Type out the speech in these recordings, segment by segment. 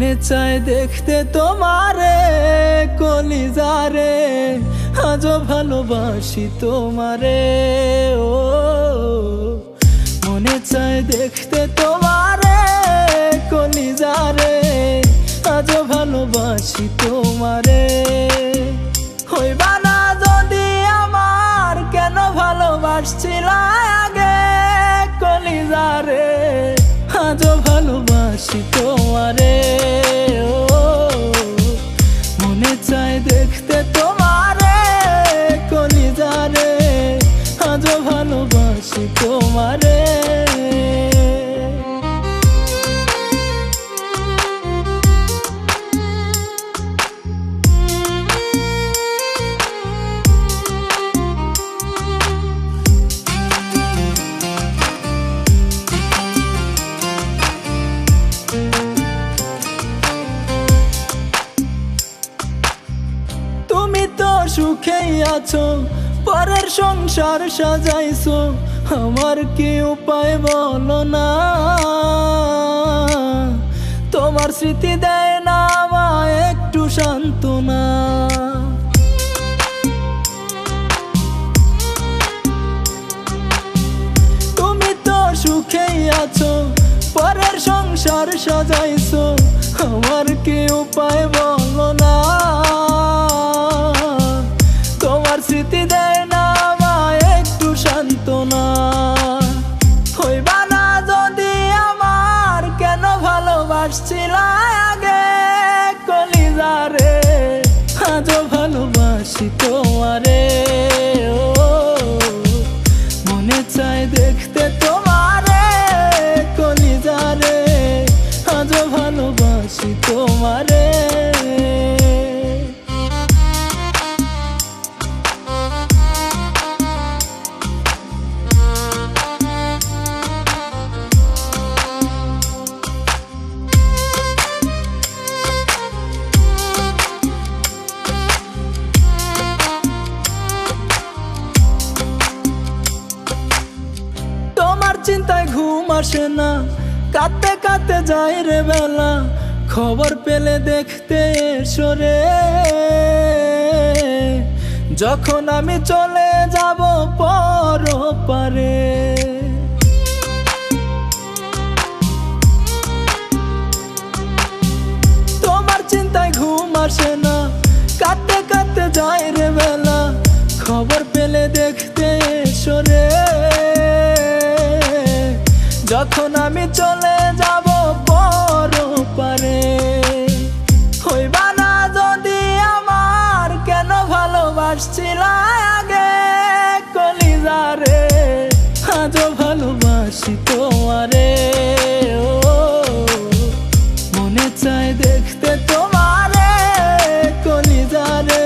মনে চায় দেখতে তোমারে, কলিজারে। আজও ভালোবাসি তোমারে, ও। মনে চায় দেখতে তোমারে, কলিজারে। আজও ভালোবাসি তোমারে। হইবা না যদি আমার কেন ভালোবাসছিল আগে, কলিজারে। আজও ভালোবাসি তোমারে। ভালোবাসি তোমারে। তুমি তো সুখেই আছো সংসার সাজাইছো, আমার কি উপায় বলো না। তোমার স্মৃতি দেয় না আমায় একটু সান্ত্বনা। তুমি তো সুখেই আছো, পরের সংসার সাজাইছো, আমার কি উপায় বলো ভালোবাসছিল আগে কলিজারে, আজও ভালোবাসি তোমারে। ও, মনে চাই দেখতে তোমারে কলিজারে, আজও ভালোবাসি তোমারে তোমার। আসে না। কাঁদতে কাঁদতে যায় রে বেলা। খবর পেলে দেখতে সরে যখন আমি চলে যাব পর পারে। তোমার চিন্তায় ঘুম আসে না। কাঁদতে কাঁদতে যায় রে বেলা। খবর যখন আমি চলে যাব বড় পারে না যদি আমার, কেন ভালোবাসছিল আগে কলিজারে? আজও ভালোবাসি তোমারে, ও, মনে চাই দেখতে তোমারে কলিজারে,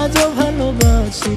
আজও ভালোবাসি